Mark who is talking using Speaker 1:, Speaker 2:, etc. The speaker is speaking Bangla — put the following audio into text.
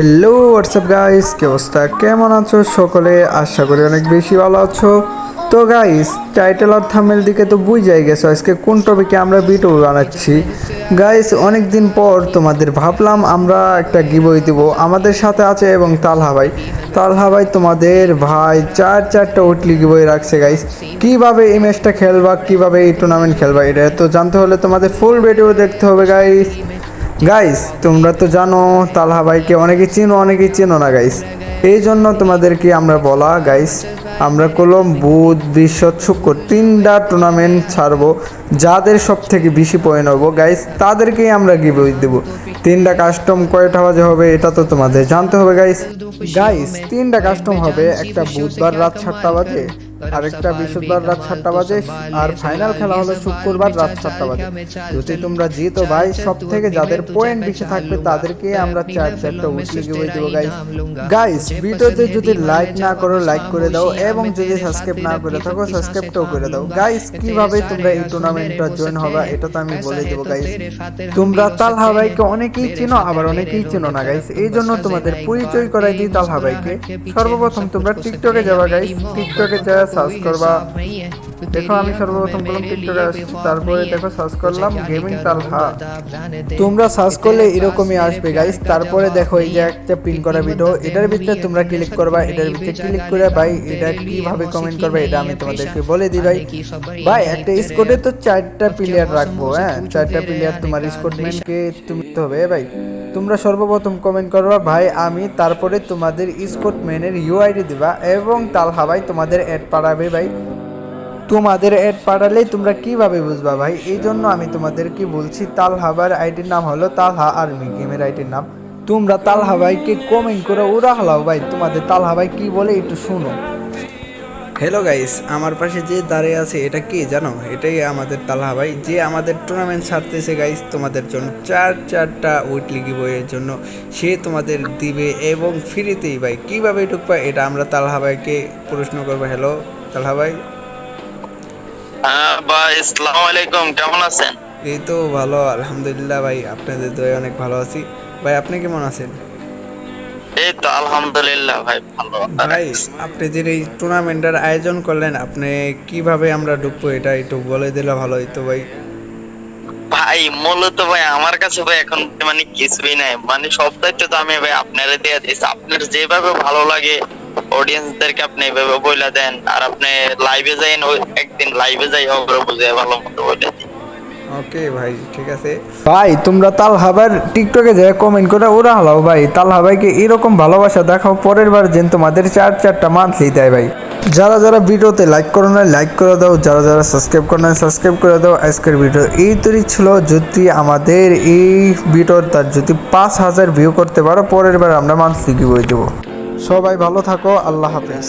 Speaker 1: হ্যালো হোয়াটসঅ্যাপ গাইস কি অবস্থা? কেমন আছো সকলে? আশা করি অনেক বেশি ভালো আছো। তো গাইস টাইটেল আর থামেল দিকে তো বুঝাই গেছো। আজকে কোন টপিকে আমরা ভিডিও বানাচ্ছি? গাইস অনেক দিন পর তোমাদের ভাবলাম আমরা একটা গিবই দিব। আমাদের সাথে আছে এবং তালহা ভাই। তালহা ভাই তোমাদের ভাই চার চারটা উটলি গিবই রাখছে গাইস কীভাবে এই ম্যাচটা খেলবা? কীভাবে এই টুর্নামেন্ট খেলবা? এটা তো জানতে হলে তোমাদের ফুল ভিডিও দেখতে হবে গাইস গাইস তোমরা তো জানো, তালহা ভাইকে অনেকেই চিনো অনেকেই চেনো না গাইস এই জন্য তোমাদেরকে আমরা বলা গাইস আমরা কলম, বুধ বৃহস্পত শুক্র তিনটা টুর্নামেন্ট ছাড়বো। যাদের সব থেকে বেশি পয়েন্ট হব গাইস তাদেরকেই আমরা গিভওয়ে দেবো। তিনটা কাস্টম কয়টা বাজে হবে, এটা তো তোমাদের জানতে হবে গাইস গাইস তিনটা কাস্টম হবে, একটা বুধবার রাত সাতটা বাজে। আরেকটা বৃহস্পতিবার রাত সাতটা বাজে আর ফাইনাল খেলা হলো শুক্রবার রাত সাতটা বাজে। যদি তোমরা জিতো ভাই সব থেকে যাদের পয়েন্ট বেশি থাকবে তাদেরকে আমরা চার চারটা উইকলি গিয়ে দেবো গাইস গাইস ভিডিওতে যদি লাইক না করো লাইক করে দাও এবং যদি সাবস্ক্রাইব না করে থাকো সাবস্ক্রাইবটাও করে দাও। গাইস কীভাবে তোমরা এই টুর্নামেন্টটা জয়েন হবে এটা তো আমি বলে দেবো গাইস তোমরা তালহা ভাইকে অনেকেই চেনো আবার অনেকেই চেনো না গাইস এই জন্য তোমাদের পরিচয় করাই দিই তালহা ভাইকে সর্বপ্রথম তোমরা টিকটকে যাবা গাইস টিকটকে যা সার্চ করবা। দেখো আমি সর্বপ্রথম করলাম টিকটকে আসছি তারপরে দেখো সার্চ করলাম গেমিং তালহা তোমরা সার্চ করলে এরকমই আসবে গাইস তারপরে দেখো এই যে একটা পিন করা ভিডিও এটার ভিতরে তোমরা ক্লিক করবা এটার ভিতরে ক্লিক করে ভাই এটা কীভাবে কমেন্ট করবে এটা আমি তোমাদেরকে বলে দিই ভাই। ভাই একটা স্কোরে তো চারটা প্লেয়ার রাখব হ্যাঁ চারটা প্লেয়ার তোমার স্কোটম্যানকে তুমি তো হবে ভাই। তোমরা সর্বপ্রথম কমেন্ট করবা, ভাই, আমি তারপরে তোমাদের স্কোটম্যানের ইউআইডি দিবা এবং তালহা ভাই তোমাদের অ্যাড পাঠাবে ভাই। তোমাদের অ্যাড পাঠালেই তোমরা কীভাবে বুঝবা ভাই? এই জন্য আমি তোমাদেরকে বলছি তালহাবার আইডির নাম হলো তালহা আর্মি গেমের আইডির নাম। তোমরা তালহা ভাইকে কমেন্ট করে ওরা হলাও ভাই। তোমাদের তালহা ভাই কি বলে একটু শুনো। হ্যালো গাইস আমার পাশে যে দাঁড়িয়ে আছে এটা কি জানো? এটাই আমাদের তালহা ভাই যে আমাদের টুর্নামেন্ট ছাড়তেছে গাইস তোমাদের জন্য চার চারটা উইকলি বইয়ের জন্য। সে তোমাদের দিবে এবং ফ্রিতেই ভাই। কীভাবে ঢুকবা এটা আমরা তালহা ভাইকে প্রশ্ন করব। হ্যালো তালহা ভাই?
Speaker 2: হ্যাঁ ভাই আসসালামু আলাইকুম। কেমন আছেন?
Speaker 1: এই তো ভালো আলহামদুলিল্লাহ ভাই। আপনাদের দয়ে অনেক ভালো আছি। ভাই আপনি কেমন আছেন?
Speaker 2: তো আলহামদুলিল্লাহ ভাই ভালো।
Speaker 1: ভাই আপনি যে এই টুর্নামেন্টের আয়োজন করলেন আপনি কীভাবে আমরা ঢুকবো এটা একটু বলে দিলে ভালো হইতো ভাই।
Speaker 2: ভাই মূলত ভাই আমার কাছে ভাই এখন মানে কিছুই নাই। মানে সব দায়িত্ব তো আমি ভাই আপনারে দিয়ে দিয়েছি আপনার যেভাবে ভালো লাগে অডিয়েন্সদেরকে আপনি এভাবে বইলা দেন। আর আপনি লাইভে যাইন একদিন লাইভে যাই ওগুলো বুঝে ভালো মতো বলে দিন।
Speaker 1: ওকে ভাই, ঠিক আছে। ভাই, তোমরা তাল হাবার টিকটকে যে কমেন্ট করে ওরা হালাও, ভাই। তাল হাবাইকে এরকম ভালোবাসা দেখাও, পরের বার যেন তোমাদের চার চারটা মান্থলি দেয়, ভাই। যারা যারা ভিডিওতে লাইক করো না লাইক করে দাও। যারা যারা সাবস্ক্রাইব করো না সাবস্ক্রাইব করে দাও। আজকের ভিডিও এই তৈরি ছিল। যদি আমাদের এই ভিডিওর তার যদি পাঁচ হাজার ভিউ করতে পারো, পরের বার আমরা মান্থলি গিয়ে দেবো। সবাই ভালো থাকো। আল্লাহ হাফেজ।